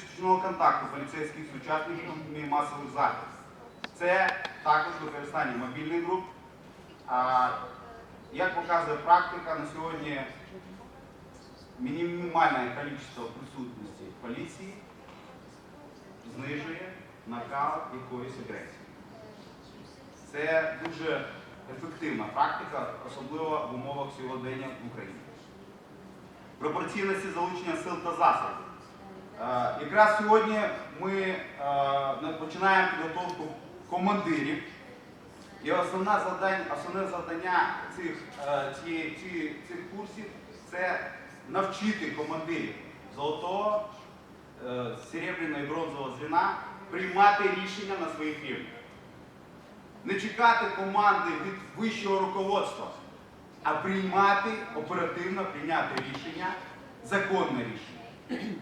фізичного контакту з учасниками масових заходів. Це також використання мобільних груп. А, як показує практика, на сьогодні мінімальне кількість присутності поліції знижує накал якоїсь агресії. Це дуже ефективна практика, особливо в умовах сьогодення в Україні. Пропорційності залучення сил та засобів. Якраз сьогодні ми починаємо підготовку командирів. І основне завдання, основне завдання цих, ці- цих курсів це навчити командирів золотого, е, серебряного і бронзового звіна приймати рішення на своїх рівнях. Не чекати команди від вищого руководства, а приймати оперативно прийняти рішення, законне рішення.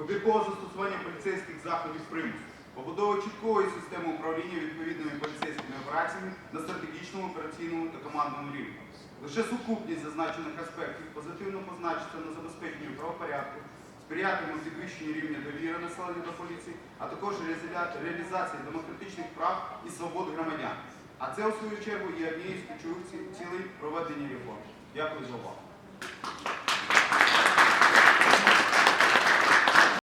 Вибіркове застосування поліцейських заходів примусу, побудова чіткої системи управління відповідними поліцейськими операціями на стратегічному, операційному та командному рівні. Лише сукупність зазначених аспектів позитивно позначиться на забезпеченні правопорядку, сприятиме підвищенню рівня довіри населення до поліції, а також реалізації демократичних прав і свобод громадян. А це, у свою чергу, є однією з ключових цілей проведення реформ. Дякую за увагу.